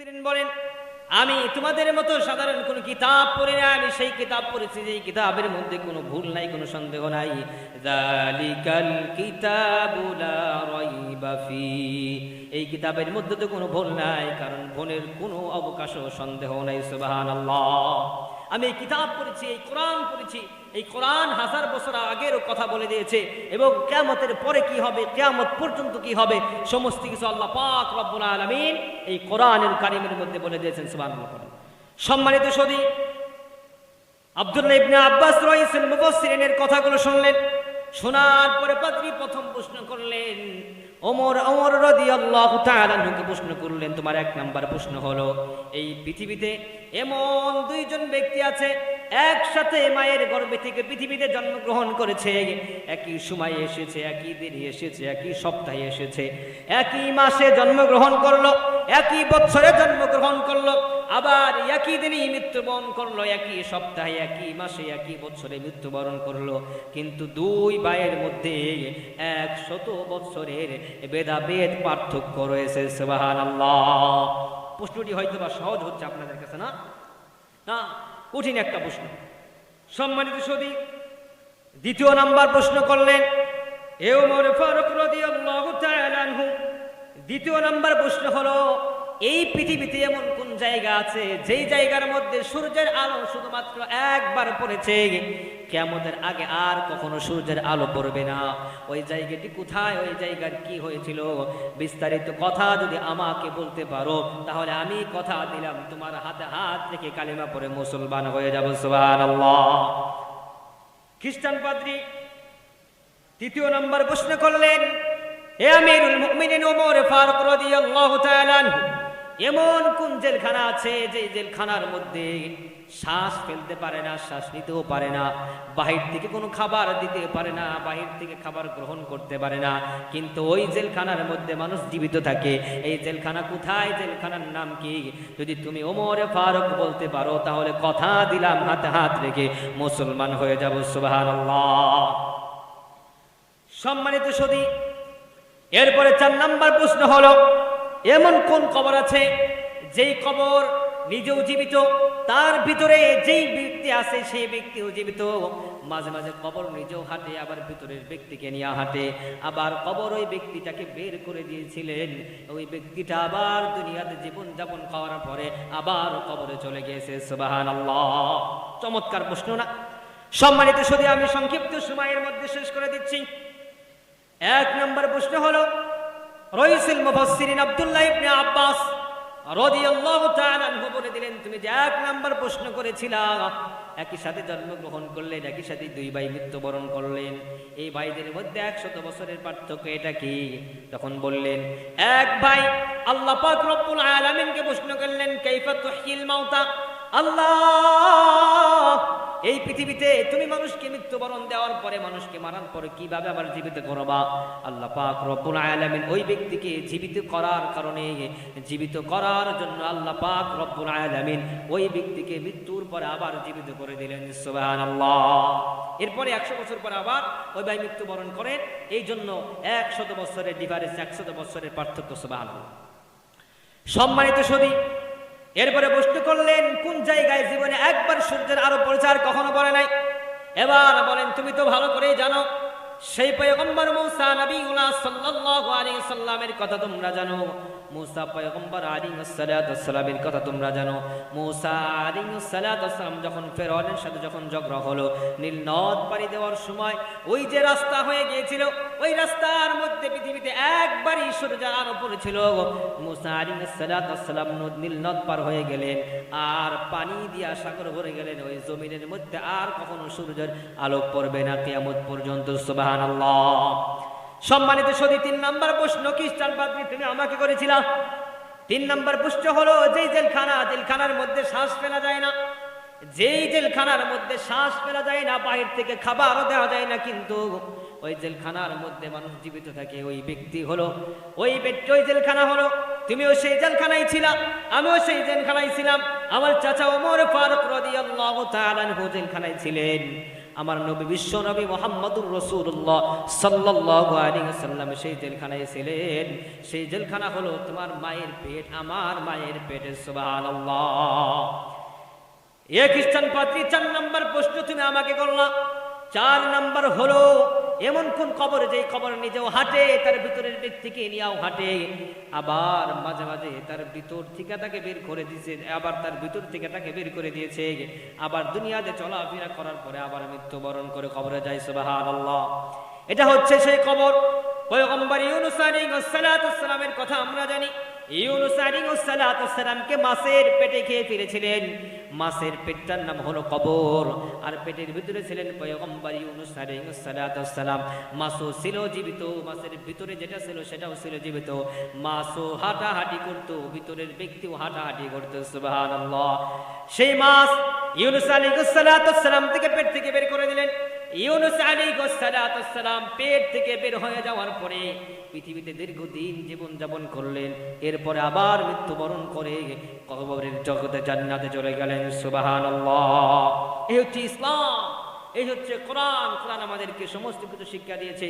মুফাসসিরিন বলেন, আমি তোমাদের মতো সাধারণ কোনো কিতাব পড়ি না আমি সেই কিতাব পড়েছি যেই কিতাবের মধ্যে কোনো ভুল নাই, কোনো সন্দেহ নাই। জালিকাল কিতাবুলা রাইবা এই কিতাবের মধ্যে তো কোনো ভুল নাই, কারণ ভুলের কোনো অবকাশ সন্দেহ নাই, সুবহানাল্লাহ। আমি এই কিতাব পড়েছি, এই কোরআন পড়েছি, এই কোরআন হাজার বছর আগের কথা বলে দিয়েছে এবং কেয়ামতের পরে কি হবে, কেয়ামত পর্যন্ত কি হবে, সমস্ত কিছু আল্লাহ পাক রব্বুল আলামিন এই কোরআনের কারিমের মধ্যে বলে দিয়েছেন পড়েন। সম্মানিত সদী, আব্দুল্লাহ ইবনে আব্বাস রয়েছেন মুফাসসিরিনের কথাগুলো শুনলেন, শোনার পরে পাদ্রী প্রথম প্রশ্ন করলেন ওমর ওমর রদি আল্লাহ আনহুকে প্রশ্ন করলেন, তোমার এক নাম্বার প্রশ্ন হলো, এই পৃথিবীতে এমন দুইজন ব্যক্তি আছে একসাথে মায়ের গর্ভে থেকে পৃথিবীতে জন্মগ্রহণ করেছে। একই সময়ে এসেছে, একই দিনে এসেছে, একই সপ্তাহে এসেছে। একই মাসে জন্মগ্রহণ করল, একই বছরে জন্মগ্রহণ করল, আবার একই দিনেই মৃত্যুবরণ করল, একই সপ্তাহে, একই মাসে, একই বছরে মৃত্যুবরণ করল। কিন্তু দুই ভাইয়ের মধ্যে এক শত বৎসরের বেদাবেদ পার্থক্য রয়েছে সুবাহান প্রশ্নটি হয়তো বা সহজ হচ্ছে আপনাদের কাছে না? না? কঠিন একটা প্রশ্ন। সম্মানিত সদী দ্বিতীয় নাম্বার প্রশ্ন করলেন, এ ওমর ফারুক রাদিয়াল্লাহু তাআলা দ্বিতীয় নাম্বার প্রশ্ন হলো এই পৃথিবীতে এমন কোন জায়গা আছে? যেই জায়গার মধ্যে সূর্যের আলো শুধুমাত্র একবার পড়েছে কেমতের আগে আর কখনো সূর্যের আলো পড়বে না। ওই জায়গাটি কোথায়? ওই জায়গার কি হয়েছিল? বিস্তারিত কথা যদি আমাকে বলতে পারো, তাহলে আমি কথা দিলাম, তোমার হাতে হাত রেখে কালিমা পরে মুসলমান হয়ে যাব, সুবহানাল্লাহ। খ্রিস্টান পাদ্রী তৃতীয় নম্বর প্রশ্ন করলেন হে আমিরুল মুমিনিন ওমর ফারুক রাদিয়াল্লাহু তাআলা আনহু এমন কোন জেলখানা আছে যে জেলখানার মধ্যে শ্বাস ফেলতে পারে না, শ্বাস নিতেও পারে না, বাহির থেকে কোনো খাবার দিতে পারে না, বাহির থেকে খাবার গ্রহণ করতে পারে না, কিন্তু ওই জেলখানার মধ্যে মানুষ জীবিত থাকে। এই জেলখানা কোথায়? জেলখানার নাম কি? যদি তুমি ওমরে ফারুক বলতে পারো, তাহলে কথা দিলাম, হাতে হাত রেখে মুসলমান হয়ে যাব, সুবহানাল্লাহ। সম্মানিত সদী এরপরে চার নাম্বার প্রশ্ন হলো এমন কোন কবর আছে যেই কবর নিজেও জীবিত, তার ভিতরে যেই ব্যক্তি আছে সেই ব্যক্তিও জীবিত। মাঝে মাঝে কবর নিজেও হাঁটে, আবার ভিতরের ব্যক্তিকে নিয়ে হাঁটে। আবার কবর ওই ব্যক্তিটাকে বের করে দিয়েছিলেন। ওই ব্যক্তিটা আবার দুনিয়াতে জীবন যাপন করার পরে আবার কবরে চলে গিয়েছে। সুবাহান চমৎকার প্রশ্ন না? সম্মানিত শুধু আমি সংক্ষিপ্ত সময়ের মধ্যে শেষ করে দিচ্ছি। এক নম্বর প্রশ্ন হলো রইসুল মুফাসসিরিন আব্দুল্লাহ ইবনে আব্বাস রাদিয়াল্লাহু তাআলা আনহু বলে দিলেন, তুমি যে এক নম্বর প্রশ্ন করেছিলা, একই সাথে জন্মগ্রহণ করলেন, একই সাথে দুই ভাই মৃত্যুবরণ করলেন। এই ভাইদের মধ্যে একশত বছরের পার্থক্য এটা কি? তখন বললেন, এক ভাই আল্লাহ পাক রব্বুল আলামিনকে প্রশ্ন করলেন, কাইফা তুহয়িল মাউতা? আল্লাহ এই পৃথিবীতে তুমি মানুষকে মৃত্যুবরণ দেওয়ার পরে মানুষকে মারার পরে কীভাবে আবার জীবিত করবা? আল্লাহ পাক রব্বুল আলামিন ওই ব্যক্তিকে জীবিত করার কারণে, জীবিত করার জন্য আল্লাহ পাক রব্বুল আলামিন ওই ব্যক্তিকে মৃত্যুর পরে আবার জীবিত করে দিলেন। সুবহানাল্লাহ। এরপরে একশো বছর পরে আবার ওই ভাই মৃত্যুবরণ করেন এই জন্য একশত বছরের ডিফারেন্স একশত বছরের পার্থক্য, সুবহানাল্লাহ। সম্মানিত সদী এরপরে প্রশ্ন করলেন, কোন জায়গায় জীবনে একবার সূর্যের আরও প্রচার কখনো বলে নাই? এবার বলেন, তুমি তো ভালো করেই জানো সেই পয়গম্বর মূসা নবীউল্লাহ সাল্লাল্লাহু সাল্লামের কথা তোমরা জানো। মূসা পয়গম্বর আলাইহিস সালাতু সালামের কথা তোমরা জানো। মূসা আলাইহিস সালাতু সালাম যখন ফেরাউনের সাথে যখন ঝগড়া হলো, নীল নদ পাড়ি দেওয়ার সময় ওই যে রাস্তা হয়ে গিয়েছিল, ওই রাস্তার মধ্যে পৃথিবীতে একবারই আলো পড়েছিল মূসা আলাইহিস সালাতু সালাম নীল নদ পার হয়ে গেলেন আর পানি দিয়া সাগর ভরে গেলেন। ওই জমিনের মধ্যে আর কখনো সূর্যের আলো পড়বে না। কেয়ামত পর্যন্ত সম্মানিত সদী তিন নাম্বার প্রশ্ন, খ্রিস্টান পাদ্রী, তুমি আমাকে করেছিলা? তিন নাম্বার প্রশ্ন হলো, যেই জেলখানা, জেলখানার মধ্যে শ্বাস ফেলা যায় না। যেই জেলখানার মধ্যে শ্বাস ফেলা যায় না, বাহির থেকে খাবারও দেওয়া যায় না কিন্তু ওই জেলখানার মধ্যে মানুষ জীবিত থাকে, ওই ব্যক্তি হলো, ওই ব্যক্তি ওই জেলখানা হলো। তুমিও সেই জেলখানায় ছিলা, আমিও সেই জেলখানায় ছিলাম। আমার চাচা ওমর ফারুক রাদিয়াল্লাহু তাআলা জেলখানায় ছিলেন। আমার নবী, বিশ্ব নবী মোহাম্মদুর রসুল্লাহ সাল্লাহ আলী সেই জেলখানায় ছিলেন। সেই জেলখানা হলো তোমার মায়ের পেট, আমার মায়ের পেটের সুবাহ এ খ্রিস্টান পাত্রী, চার নম্বর প্রশ্ন তুমি আমাকে করলা। চার নম্বর হলো, এমন কোন খবর যে খবর নিজেও হাঁটে, তার ভিতরের ব্যক্তিকে নিয়েও হাঁটে, আবার মাঝে মাঝে তার ভিতর থেকে তাকে বের করে দিয়েছে, আবার তার ভিতর থেকে তাকে বের করে দিয়েছে, আবার দুনিয়াতে চলাফেরা করার পরে আবার মৃত্যুবরণ করে কবরে যায় সুবাহান আল্লাহ এটা হচ্ছে সেই খবর পয়গম্বর ইউনুস আলাইহিস সালামের কথা আমরা জানি। ইউনুস মাছের পেটে খেয়ে ফিরেছিলেন। মাছের পেটটার নাম হলো কবর। আর পেটের ভিতরে ছিলেন পয়গম্বর ইউনুস আলাইহিস সালাতু মাছও ছিল জীবিত, মাছের ভিতরে যেটা ছিল সেটাও ছিল জীবিত। মাছও হাঁটাহাঁটি করতো, ভিতরের ব্যক্তিও হাঁটাহাঁটি করতো, সুবহানাল্লাহ। সেই মাছ ইউনুস আলাইহিস সালাম থেকে পেট থেকে বের করে দিলেন। ইউনুস আলাইহিসসালাম পেট থেকে বের হয়ে যাওয়ার পরে পৃথিবীতে দীর্ঘদিন জীবন যাপন করলেন, এরপরে আবার মৃত্যুবরণ করে কবরের জগতে জান্নাতে চলে গেলেন। সুবহানাল্লাহ। এই হচ্ছে ইসলাম, এই হচ্ছে কোরআন। কোরআন আমাদেরকে সমস্ত কিছু শিক্ষা দিয়েছে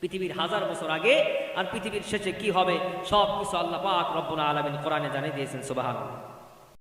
পৃথিবীর হাজার বছর আগে, আর পৃথিবীর শেষে কি হবে সব কিছু আল্লাহ পাক রব্বুল আলামিন কোরআনে জানিয়ে দিয়েছেন। সুবহানাল্লাহ।